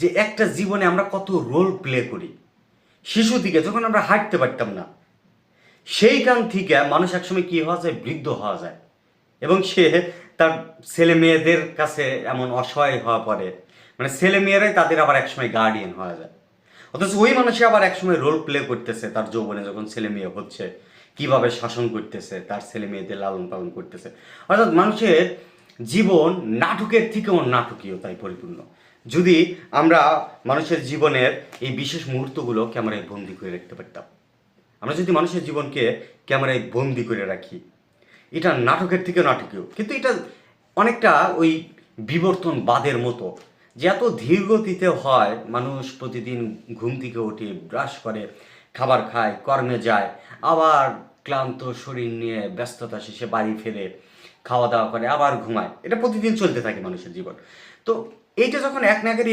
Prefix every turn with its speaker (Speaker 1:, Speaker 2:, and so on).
Speaker 1: যে একটা জীবনে আমরা কত রোল প্লে করি। শিশু থেকে যখন আমরা হাঁটতে পারতাম না, সেইখান থেকে মানুষ একসময় কি হওয়া যায়? বৃদ্ধ হওয়া যায়। এবং সে তার ছেলে মেয়েদের কাছে এমন অসহায় হওয়া পড়ে। মানে ছেলে মেয়েরাই তাদের আবার একসময় গার্ডিয়ান হওয়া যায়। অথচ ওই মানুষে আবার একসময় রোল প্লে করতেছে তার যৌবনে যখন ছেলে মেয়ে হচ্ছে। কীভাবে শাসন করতেছে, তার ছেলে মেয়েদের লালন পালন করতেছে। অর্থাৎ মানুষের জীবন নাটকের থেকেও নাটকীয়তায় পরিপূর্ণ। যদি আমরা মানুষের জীবনের এই বিশেষ মুহূর্তগুলো ক্যামেরায় বন্দি করে রাখতে পারতাম। আমরা যদি মানুষের জীবনকে ক্যামেরায় বন্দি করে রাখি, এটা নাটকের থেকে নাটকীয়। কিন্তু এটা অনেকটা ওই বিবর্তনবাদের মতো, যে এত ধীর গতিতে হয়, মানুষ প্রতিদিন ঘুম থেকে উঠে ব্রাশ করে, খাবার খায়, কর্মে যায়, আবার ক্লান্ত শরীর নিয়ে ব্যস্ততা শেষে বাড়ি ফেলে খাওয়া দাওয়া করে, আবার ঘুমায়। এটা প্রতিদিন চলতে থাকে মানুষের জীবন। তো এইটা যখন এক নাগারে